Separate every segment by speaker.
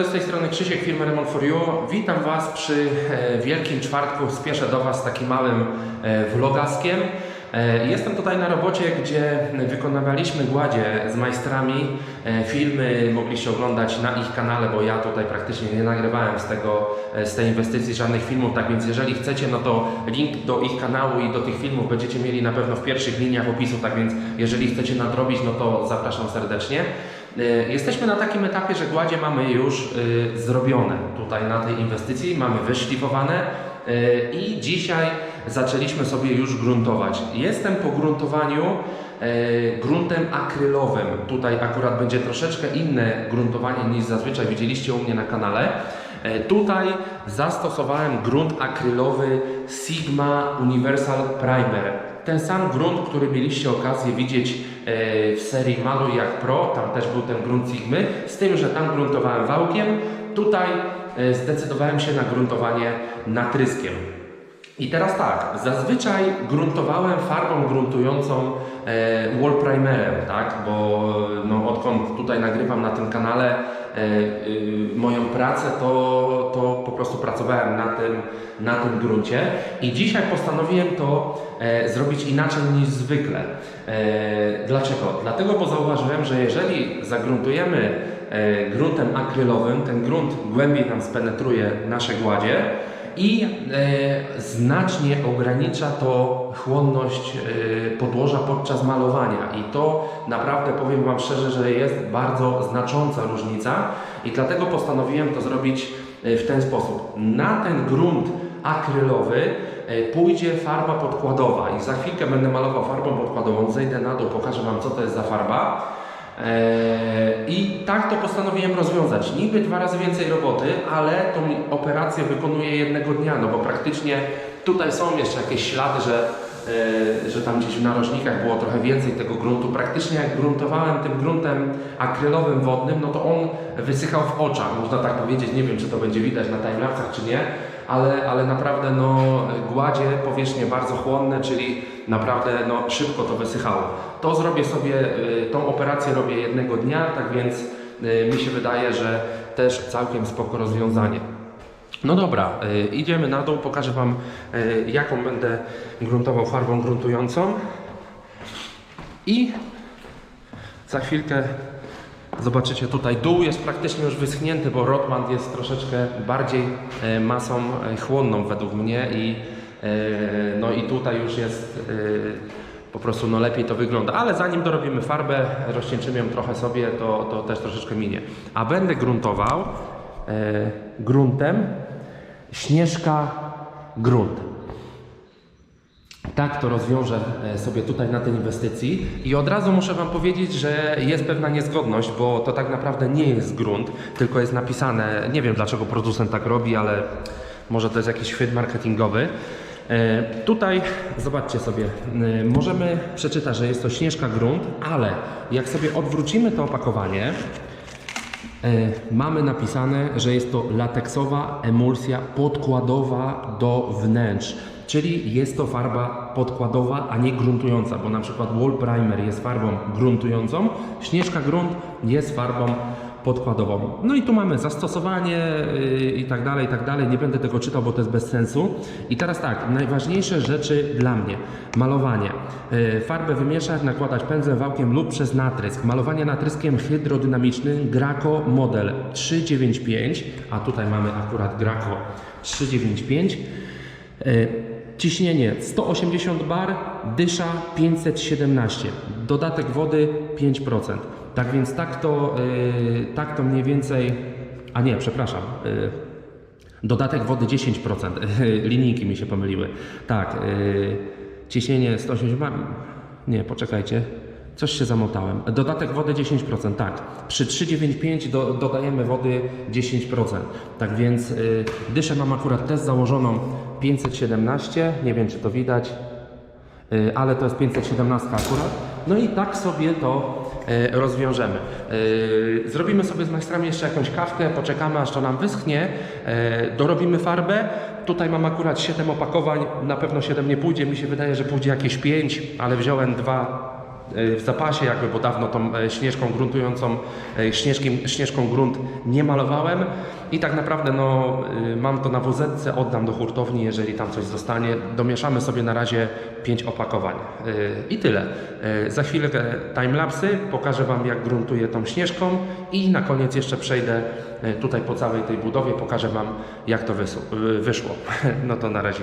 Speaker 1: Drodzy, z tej strony Krzysiek, firmy Remont for You. Witam Was przy e, Wielkim Czwartku. Spieszę do Was takim małym e, vlogaskiem. E, Jestem tutaj na robocie, gdzie wykonywaliśmy gładzie z majstrami. Filmy mogliście oglądać na ich kanale, bo ja tutaj praktycznie nie nagrywałem z, tego, z tej inwestycji żadnych filmów. Tak więc jeżeli chcecie, no to link do ich kanału i do tych filmów będziecie mieli na pewno w pierwszych liniach opisu. Tak więc jeżeli chcecie nadrobić, no to zapraszam serdecznie. E, Jesteśmy na takim etapie, że gładzie mamy już e, zrobione tutaj na tej inwestycji, mamy wyszlifowane e, i dzisiaj zaczęliśmy sobie już gruntować. Jestem po gruntowaniu gruntem akrylowym. Tutaj akurat będzie troszeczkę inne gruntowanie niż zazwyczaj widzieliście u mnie na kanale. Tutaj zastosowałem grunt akrylowy Sigma Universal Primer. Ten sam grunt, który mieliście okazję widzieć e, w serii Maluj jak Pro, tam też był ten grunt Sigmy, z tym, że tam gruntowałem wałkiem. Tutaj e, zdecydowałem się na gruntowanie natryskiem. I teraz tak, zazwyczaj gruntowałem farbą gruntującą e, wall primerem, tak? Bo no, odkąd tutaj nagrywam na tym kanale moją pracę, to, to po prostu pracowałem na tym, na tym gruncie. I dzisiaj postanowiłem to e, zrobić inaczej niż zwykle. E, dlaczego? Dlatego, bo zauważyłem, że jeżeli zagruntujemy e, gruntem akrylowym, ten grunt głębiej nam spenetruje nasze gładzie, i e, znacznie ogranicza to chłonność e, podłoża podczas malowania i to naprawdę powiem Wam szczerze, że jest bardzo znacząca różnica i dlatego postanowiłem to zrobić e, w ten sposób. Na ten grunt akrylowy e, pójdzie farba podkładowa i za chwilkę będę malował farbą podkładową, zejdę na dół, pokażę Wam co to jest za farba. Eee, I tak to postanowiłem rozwiązać. Niby dwa razy więcej roboty, ale tą operację wykonuję jednego dnia, no bo praktycznie tutaj są jeszcze jakieś ślady, że, e, że tam gdzieś w narożnikach było trochę więcej tego gruntu. Praktycznie jak gruntowałem tym gruntem akrylowym wodnym, no to on wysychał w oczach, można tak powiedzieć. Nie wiem, czy to będzie widać na timelapsach, czy nie, ale, ale naprawdę no, gładzie, powierzchnie bardzo chłonne, czyli naprawdę no, szybko to wysychało. To zrobię sobie, y, tą operację robię jednego dnia, tak więc y, mi się wydaje, że też całkiem spoko rozwiązanie. No dobra, y, idziemy na dół, pokażę Wam jaką będę gruntował farbą gruntującą i za chwilkę Zobaczycie tutaj dół jest praktycznie już wyschnięty, bo Rotmand jest troszeczkę bardziej e, masą e, chłonną według mnie i e, no i tutaj już jest po prostu no lepiej to wygląda, ale zanim dorobimy farbę, rozcieńczymy ją trochę sobie, to, to też troszeczkę minie. A będę gruntował gruntem Śnieżka grunt. Tak to rozwiążę e, sobie tutaj na tej inwestycji i od razu muszę Wam powiedzieć, że jest pewna niezgodność, bo to tak naprawdę nie jest grunt, tylko jest napisane, nie wiem dlaczego producent tak robi, ale może to jest jakiś chwyt marketingowy. E, Tutaj zobaczcie sobie, e, możemy przeczytać, że jest to śnieżka grunt, ale jak sobie odwrócimy to opakowanie, mamy napisane, że jest to lateksowa emulsja podkładowa do wnętrz. Czyli jest to farba podkładowa, a nie gruntująca, bo na przykład Wall Primer jest farbą gruntującą, Śnieżka Grunt jest farbą podkładową. No i tu mamy zastosowanie yy, i tak dalej, i tak dalej. Nie będę tego czytał, bo to jest bez sensu. I teraz tak, najważniejsze rzeczy dla mnie. Malowanie. Yy, farbę wymieszać, nakładać pędzlem, wałkiem lub przez natrysk. Malowanie natryskiem hydrodynamicznym Graco Model 395, a tutaj mamy akurat Graco 395. Yy, Ciśnienie 180 bar, dysza 517, dodatek wody 5%. Tak więc tak to, yy, tak to mniej więcej, a nie, przepraszam, yy, dodatek wody 10%, linijki mi się pomyliły. Tak, yy, ciśnienie 180 bar, nie, poczekajcie, coś się zamotałem. Dodatek wody 10%, tak. Przy 395 do, dodajemy wody 10%. Tak więc yy, dyszę mam akurat też założoną 517, nie wiem czy to widać, yy, ale to jest 517 akurat. No i tak sobie to yy, rozwiążemy. Yy, zrobimy sobie z majstrami jeszcze jakąś kawkę, poczekamy aż to nam wyschnie, dorobimy farbę. Tutaj mam akurat 7 opakowań, na pewno 7 nie pójdzie, mi się wydaje, że pójdzie jakieś 5, ale wziąłem dwa w zapasie jakby, bo dawno tą e, śnieżką gruntującą, e, śnieżkiem, śnieżką grunt nie malowałem i tak naprawdę no, mam to na WZ, oddam do hurtowni, jeżeli tam coś zostanie. Domieszamy sobie na razie 5 opakowań. I tyle. Za chwilkę timelapsy, pokażę Wam jak gruntuję tą śnieżką i na koniec jeszcze przejdę tutaj po całej tej budowie, pokażę Wam jak to wyszło. No to na razie.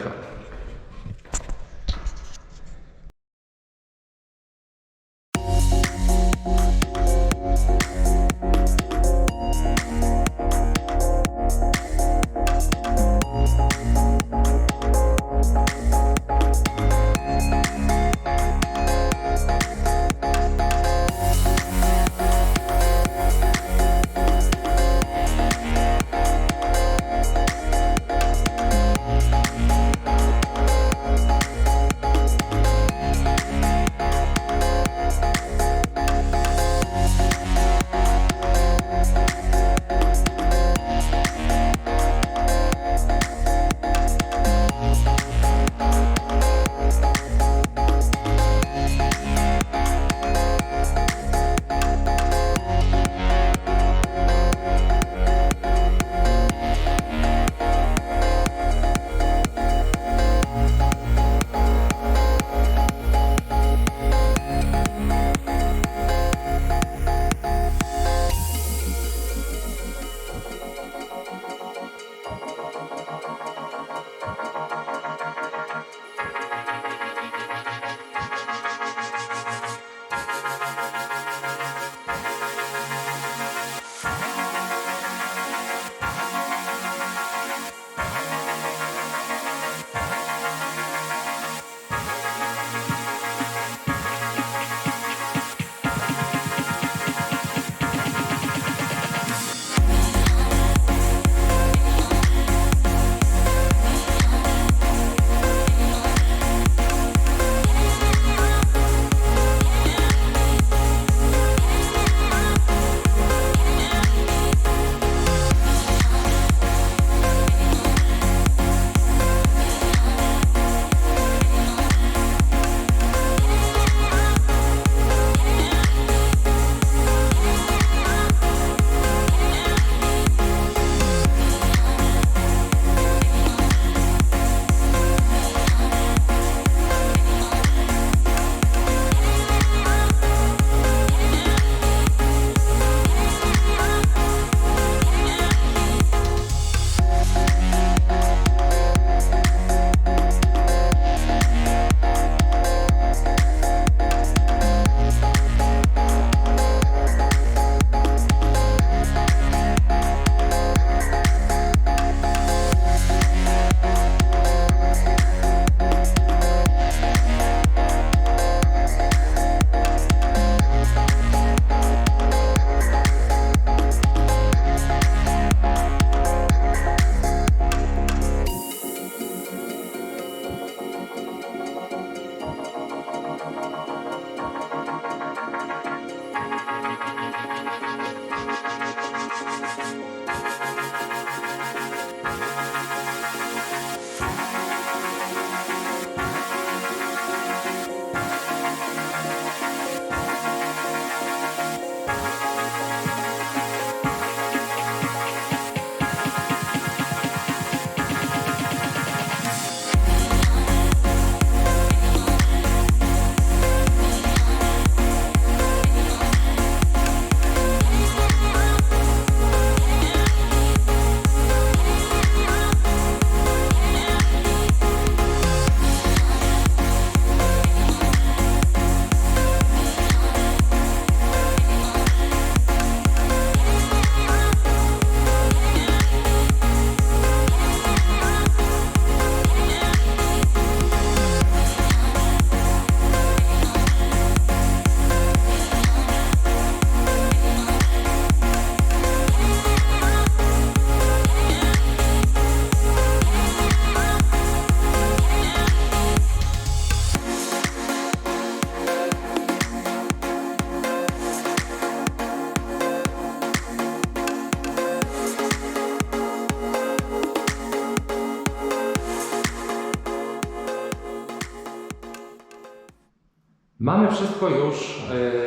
Speaker 1: Mamy wszystko już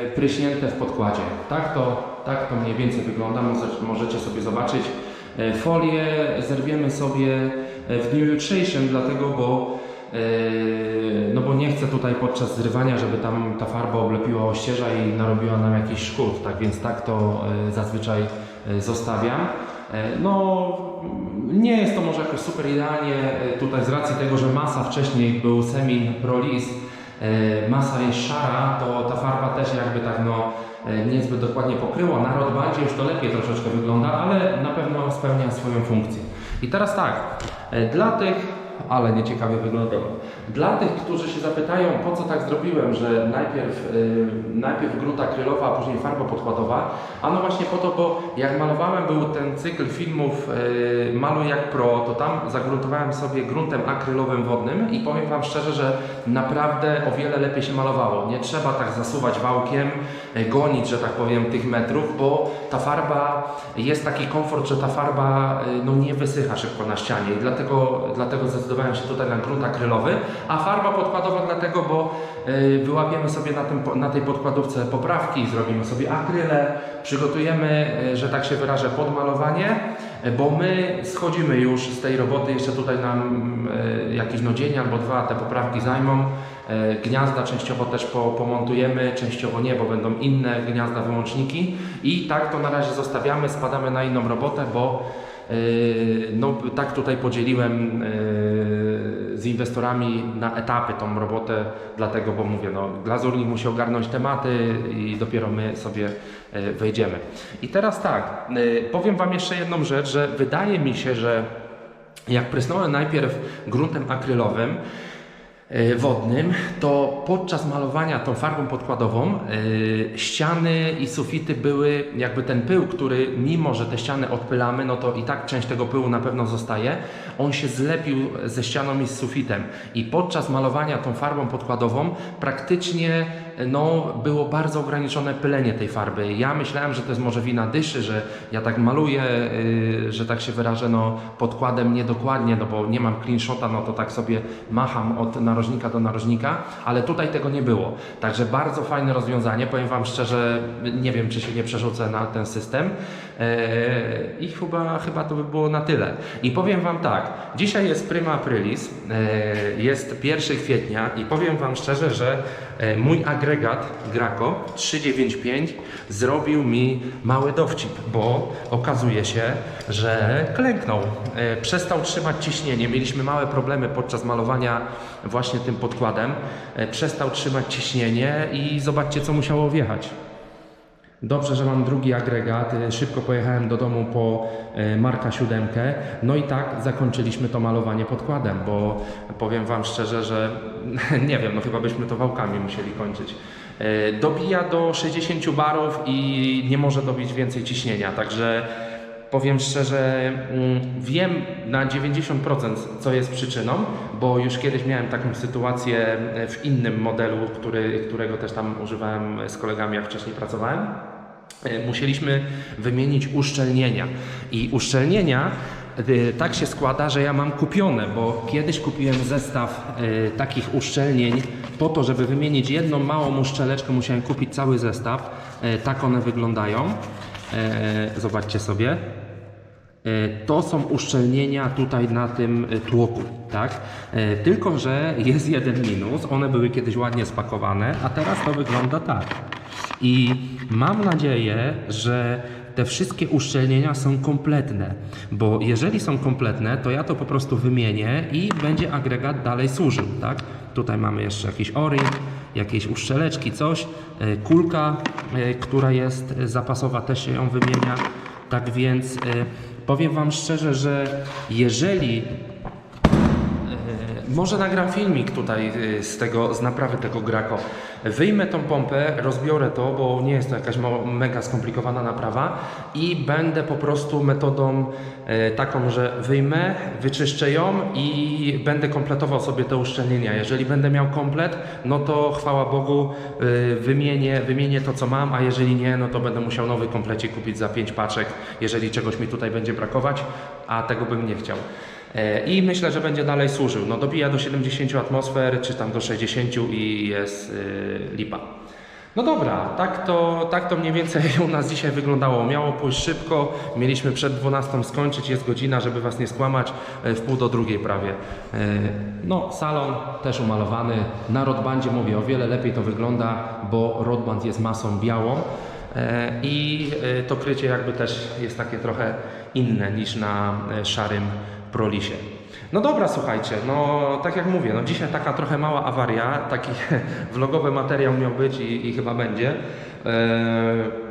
Speaker 1: e, pryśnięte w podkładzie. Tak to, tak to mniej więcej wygląda. Może- Możecie sobie zobaczyć. E, Folię zerwiemy sobie e, w dniu jutrzejszym, dlatego bo, no bo nie chcę tutaj podczas zrywania, żeby tam ta farba oblepiła ościeża i narobiła nam jakiś szkód. Tak więc tak to zazwyczaj zostawiam. No, nie jest to może jakoś super idealnie tutaj z racji tego, że masa wcześniej był Semin Pro Lis, e, masa jest szara, to ta farba też jakby tak no e, niezbyt dokładnie pokryła. Na Rodbandzie już to lepiej troszeczkę wygląda, ale na pewno spełnia swoją funkcję. I teraz tak, e, dla tych, ale nieciekawie wyglądało. Dla tych, którzy się zapytają, po co tak zrobiłem, że najpierw, y, najpierw gruta akrylowa, a później farba podkładowa, a no właśnie po to, bo jak malowałem, był ten cykl filmów y, Maluj jak pro, to tam zagruntowałem sobie gruntem akrylowym wodnym i powiem Wam szczerze, że naprawdę o wiele lepiej się malowało. Nie trzeba tak zasuwać wałkiem, y, gonić, że tak powiem, tych metrów, bo ta farba, jest taki komfort, że ta farba no, nie wysycha szybko na ścianie i dlatego, dlatego zdecydowałem się tutaj na grunt akrylowy, a farba podkładowa dlatego, bo y, wyłapiemy sobie na, tym, na tej podkładówce poprawki, zrobimy sobie akryle, przygotujemy, y, że tak się wyrażę, podmalowanie, y, bo my schodzimy już z tej roboty, jeszcze tutaj nam jakiś no dzień albo dwa te poprawki zajmą. Gniazda częściowo też po, pomontujemy, częściowo nie, bo będą inne gniazda, wyłączniki. I tak to na razie zostawiamy, spadamy na inną robotę, bo no, tak tutaj podzieliłem e, z inwestorami na etapy tą robotę, dlatego, bo mówię, no, glazurnik musi ogarnąć tematy i dopiero my sobie e, wejdziemy. I teraz tak, e, powiem Wam jeszcze jedną rzecz, że wydaje mi się, że jak prysnąłem najpierw gruntem akrylowym, wodnym, to podczas malowania tą farbą podkładową e, ściany i sufity były jakby ten pył, który mimo, że te ściany odpylamy, no to i tak część tego pyłu na pewno zostaje, on się zlepił ze ścianą i z sufitem. I podczas malowania tą farbą podkładową praktycznie e, no, było bardzo ograniczone pylenie tej farby. Ja myślałem, że to jest może wina dyszy, że ja tak maluję, yy, że tak się wyrażę, no, podkładem niedokładnie, no bo nie mam clean shota, no to tak sobie macham od narożnika do narożnika, ale tutaj tego nie było. Także bardzo fajne rozwiązanie. Powiem Wam szczerze, nie wiem, czy się nie przerzucę na ten system. Eee, I chyba, chyba to by było na tyle. I powiem Wam tak, dzisiaj jest prima aprilis, eee, jest 1 kwietnia i powiem Wam szczerze, że e, mój agregat Graco 395 zrobił mi mały dowcip, bo okazuje się, że klęknął. E, Przestał trzymać ciśnienie. Mieliśmy małe problemy podczas malowania właśnie tym podkładem. E, Przestał trzymać ciśnienie i zobaczcie, co musiało wjechać. Dobrze, że mam drugi agregat. E, Szybko pojechałem do domu po e, Marka siódemkę. No i tak zakończyliśmy to malowanie podkładem, bo powiem Wam szczerze, że nie wiem, no chyba byśmy to wałkami musieli kończyć. E, Dobija do 60 barów i nie może dobić więcej ciśnienia, także powiem szczerze, mm, wiem na 90% co jest przyczyną, bo już kiedyś miałem taką sytuację e, w innym modelu, który, którego też tam używałem z kolegami, jak wcześniej pracowałem. E, Musieliśmy wymienić uszczelnienia i uszczelnienia e, tak się składa, że ja mam kupione, bo kiedyś kupiłem zestaw e, takich uszczelnień po to, żeby wymienić jedną małą uszczeleczkę, musiałem kupić cały zestaw. E, Tak one wyglądają. E, Zobaczcie sobie. E, To są uszczelnienia tutaj na tym e, tłoku, tak? E, Tylko, że jest jeden minus. One były kiedyś ładnie spakowane, a teraz to wygląda tak. I mam nadzieję, że te wszystkie uszczelnienia są kompletne, bo jeżeli są kompletne, to ja to po prostu wymienię i będzie agregat dalej służył, tak? Tutaj mamy jeszcze jakiś o-ring, jakieś uszczeleczki, coś. Kulka, która jest zapasowa, też się ją wymienia. Tak więc powiem Wam szczerze, że jeżeli Może nagram filmik tutaj y, z tego, z naprawy tego Graco. Wyjmę tą pompę, rozbiorę to, bo nie jest to jakaś mega skomplikowana naprawa i będę po prostu metodą e, taką, że wyjmę, wyczyszczę ją i będę kompletował sobie te uszczelnienia. Jeżeli będę miał komplet, no to chwała Bogu y, wymienię, wymienię to co mam, a jeżeli nie, no to będę musiał nowy komplecik kupić za 5 paczek, jeżeli czegoś mi tutaj będzie brakować, a tego bym nie chciał. E, I myślę, że będzie dalej służył. No dobija do 70 atmosfer, czy tam do 60 i jest y, lipa. No dobra, tak to, tak to mniej więcej u nas dzisiaj wyglądało. Miało pójść szybko, mieliśmy przed 12 skończyć, jest godzina, żeby Was nie skłamać, e, w pół do drugiej prawie. E, No, salon też umalowany. Na Rodbandzie mówię, o wiele lepiej to wygląda, bo Rodband jest masą białą i to krycie jakby też jest takie trochę inne niż na szarym Prolisie. No dobra, słuchajcie, no tak jak mówię, no dzisiaj taka trochę mała awaria, taki vlogowy materiał miał być i, i chyba będzie. Eee,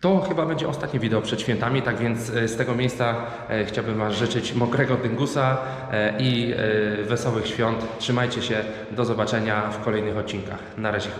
Speaker 1: to chyba będzie ostatnie wideo przed świętami, tak więc e, z tego miejsca e, chciałbym Wam życzyć mokrego dyngusa e, i e, wesołych świąt. Trzymajcie się, do zobaczenia w kolejnych odcinkach. Na razie.